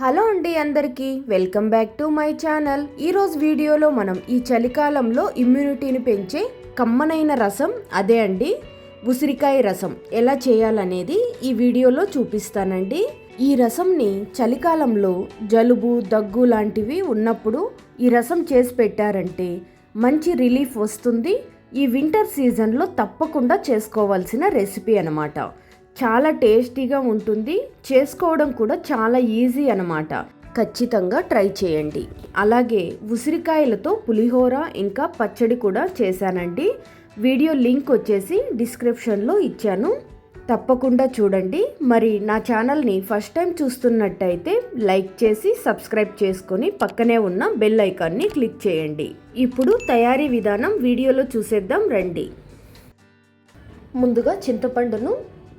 Hello అండి అందరికీ welcome back to my channel. ఈరోజు వీడియోలో మనం ఈ చలికాలంలో ఇమ్యూనిటీని పెంచే కమ్మనైన రసం అదే అండి ఉసిరికాయ రసం. ఎలా చేయాలనేది ఈ వీడియోలో చూపిస్తానండి. ఈ రసంని చలికాలంలో జలుబు దగ్గు లాంటివి ఉన్నప్పుడు ఈ రసం చేసి పెట్టారంటే మంచి రిలీఫ్ వస్తుంది. ఈ వింటర్ సీజన్లో తప్పకుండా చేసుకోవాల్సిన రెసిపీ అనమాట చాలా టేస్టీగా ఉంటుంది. చేసుకోవడం కూడా చాలా ఈజీ అనమాట ఖచ్చితంగా ట్రై చేయండి. అలాగే ఉసిరికాయలతో పులిహోర ఇంకా పచ్చడి కూడా చేశానండి. వీడియో లింక్ వచ్చేసి డిస్క్రిప్షన్లో ఇచ్చాను. తప్పకుండా చూడండి. మరి నా ఛానల్ని ఫస్ట్ టైం చూస్తున్నట్టయితే లైక్ చేసి సబ్స్క్రైబ్ చేసుకొని పక్కనే ఉన్న బెల్ ఐకాన్ని క్లిక్ చేయండి. ఇప్పుడు తయారీ విధానం వీడియోలో చూసేద్దాం రండి. ముందుగా చింతపండును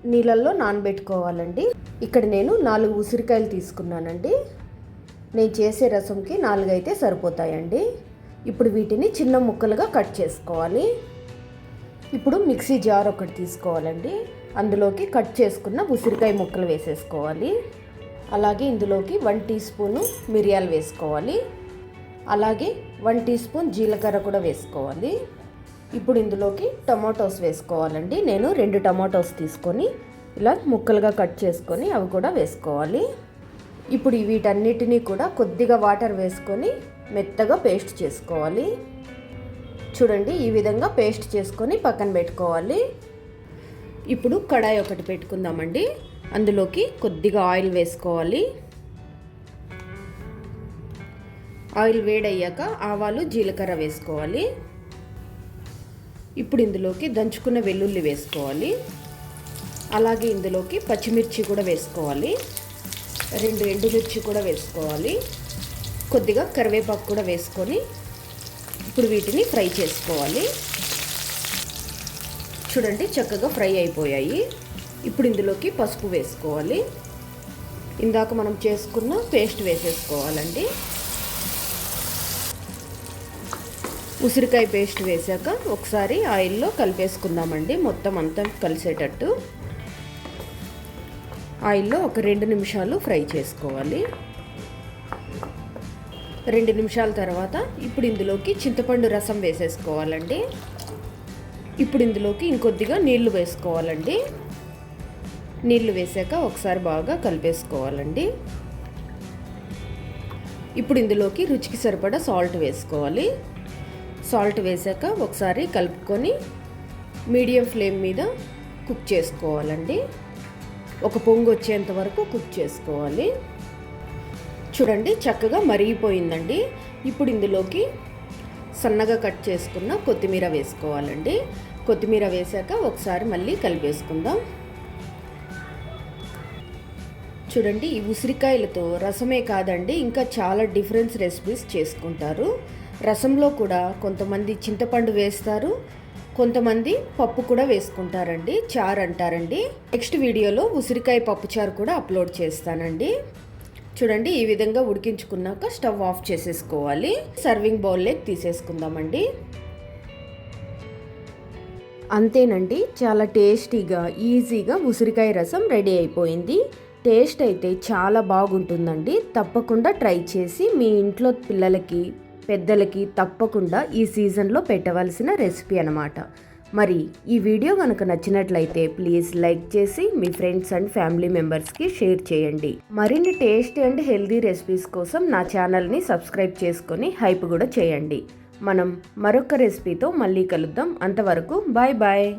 నీళ్ళల్లో నానబెట్టుకోవాలండి. ఇక్కడ నేను నాలుగు ఉసిరికాయలు తీసుకున్నానండి. నేను చేసే రసంకి నాలుగు అయితే సరిపోతాయండి. ఇప్పుడు వీటిని చిన్న ముక్కలుగా కట్ చేసుకోవాలి. ఇప్పుడు మిక్సీ జార్ ఒకటి తీసుకోవాలండి. అందులోకి కట్ చేసుకున్న ఉసిరికాయ ముక్కలు వేసేసుకోవాలి. అలాగే ఇందులోకి వన్ టీ స్పూను మిరియాలు వేసుకోవాలి. అలాగే వన్ టీ స్పూన్ జీలకర్ర కూడా వేసుకోవాలి. ఇప్పుడు ఇందులోకి టమాటోస్ వేసుకోవాలండి. నేను రెండు టమాటోస్ తీసుకొని ఇలా ముక్కలుగా కట్ చేసుకొని అవి కూడా వేసుకోవాలి. ఇప్పుడు వీటన్నిటినీ కూడా కొద్దిగా వాటర్ వేసుకొని మెత్తగా పేస్ట్ చేసుకోవాలి. చూడండి ఈ విధంగా పేస్ట్ చేసుకొని పక్కన పెట్టుకోవాలి. ఇప్పుడు కడాయి ఒకటి పెట్టుకుందామండి. అందులోకి కొద్దిగా ఆయిల్ వేసుకోవాలి. ఆయిల్ వేడయ్యాక ఆవాలు జీలకర్ర వేసుకోవాలి. ఇప్పుడు ఇందులోకి దంచుకున్న వెల్లుల్లి వేసుకోవాలి. అలాగే ఇందులోకి పచ్చిమిర్చి కూడా వేసుకోవాలి. రెండు ఎండుమిర్చి కూడా వేసుకోవాలి. కొద్దిగా కరివేపాకు కూడా వేసుకొని ఇప్పుడు వీటిని ఫ్రై చేసుకోవాలి. చూడండి చక్కగా ఫ్రై అయిపోయాయి. ఇప్పుడు ఇందులోకి పసుపు వేసుకోవాలి. ఇందాక మనం చేసుకున్న పేస్ట్ వేసేసుకోవాలండి. ఉసిరికాయ పేస్ట్ వేసాక ఒకసారి ఆయిల్లో కలిపేసుకుందామండి. మొత్తం అంతా కలిసేటట్టు. ఆయిల్లో ఒక రెండు నిమిషాలు ఫ్రై చేసుకోవాలి. రెండు నిమిషాల తర్వాత ఇప్పుడు ఇందులోకి చింతపండు రసం వేసేసుకోవాలండి. ఇప్పుడు ఇందులోకి ఇంకొద్దిగా నీళ్ళు వేసుకోవాలండి. నీళ్ళు వేసాక ఒకసారి బాగా కలిపేసుకోవాలండి. ఇప్పుడు ఇందులోకి రుచికి సరిపడా సాల్ట్ వేసుకోవాలి. సాల్ట్ వేసాక ఒకసారి కలుపుకొని మీడియం ఫ్లేమ్ మీద కుక్ చేసుకోవాలండి. ఒక పొంగు వచ్చేంత వరకు కుక్ చేసుకోవాలి. చూడండి చక్కగా మరిగిపోయిందండి. ఇప్పుడు ఇందులోకి సన్నగా కట్ చేసుకున్న కొత్తిమీర వేసుకోవాలండి. కొత్తిమీర వేసాక ఒకసారి మళ్ళీ కలిపేసుకుందాం. చూడండి ఈ ఉసిరికాయలతో రసమే కాదండి ఇంకా చాలా డిఫరెన్స్ రెసిపీస్ చేసుకుంటారు. రసంలో కూడా కొంతమంది చింతపండు వేస్తారు కొంతమంది పప్పు కూడా వేసుకుంటారండి చారు అంటారండి. నెక్స్ట్ వీడియోలో ఉసిరికాయ పప్పు చారు కూడా అప్లోడ్ చేస్తానండి. చూడండి ఈ విధంగా ఉడికించుకున్నాక స్టవ్ ఆఫ్ చేసేసుకోవాలి. సర్వింగ్ బౌల్లోకి తీసేసుకుందామండి. అంతేనండి చాలా టేస్టీగా ఈజీగా ఉసిరికాయ రసం రెడీ అయిపోయింది. టేస్ట్ అయితే చాలా బాగుంటుందండి. తప్పకుండా ట్రై చేసి మీ ఇంట్లో పిల్లలకి పెద్దలకి తప్పకుండా ఈ సీజన్లో పెట్టవలసిన రెసిపీ అనమాట మరి ఈ వీడియో కనుక నచ్చినట్లయితే ప్లీజ్ లైక్ చేసి మీ ఫ్రెండ్స్ అండ్ ఫ్యామిలీ మెంబర్స్కి షేర్ చేయండి. మరిన్ని టేస్టీ అండ్ హెల్దీ రెసిపీస్ కోసం నా ఛానల్ని సబ్స్క్రైబ్ చేసుకొని హైప్ కూడా చేయండి. మనం మరొక రెసిపీతో మళ్ళీ కలుద్దాం. అంతవరకు బాయ్ బాయ్.